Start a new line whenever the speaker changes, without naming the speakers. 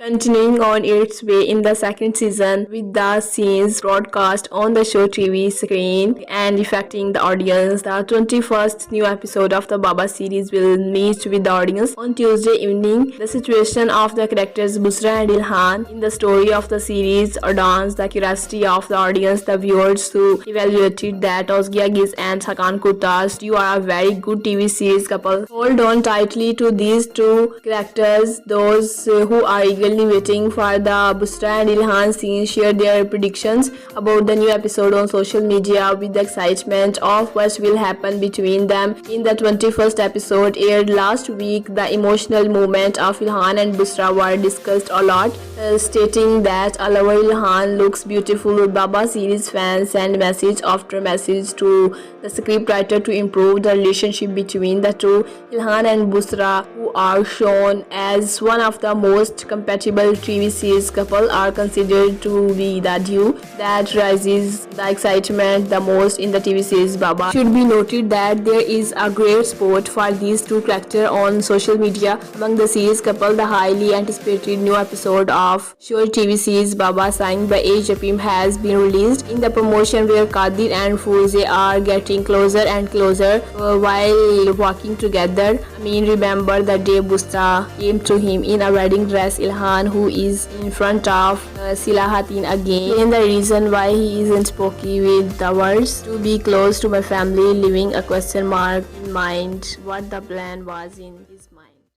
Continuing on its way in the second season with the scenes broadcast on the show TV screen and affecting the audience, the 21st new episode of the Baba series will meet with the audience on Tuesday evening. The situation of the characters Busra and Ilhan in the story of the series adorns the curiosity of the audience, the viewers who evaluated that Ozgia Giz and Hakan Kurtas, you are a very good TV series couple. Hold on tightly to these two characters, those who are eagerly waiting for the Busra and Ilhan scene share their predictions about the new episode on social media with the excitement of what will happen between them. In the 21st episode aired last week, the emotional moment of Ilhan and Busra were discussed a lot, uh, stating that Alawa Ilhan looks beautiful. Baba series fans send message after message to the scriptwriter to improve the relationship between the two. Ilhan and Busra, who are shown as one of the most compatible TV series couple, are considered to be the duo that rises the excitement the most in the TV series Baba. Should be noted that there is a great support for these two characters on social media among the series couple. The highly anticipated new episode of short TV series Baba signed by A. Japim has been released in the promotion where Kadir and Fuze are getting closer and closer uh, while walking together. I mean, remember the day Busta came to him in a wedding dress. Ilhan, who is in front of uh, Silahatin again, and the reason why he isn't spooky with the words to be close to my family, leaving a question mark in mind what the plan was in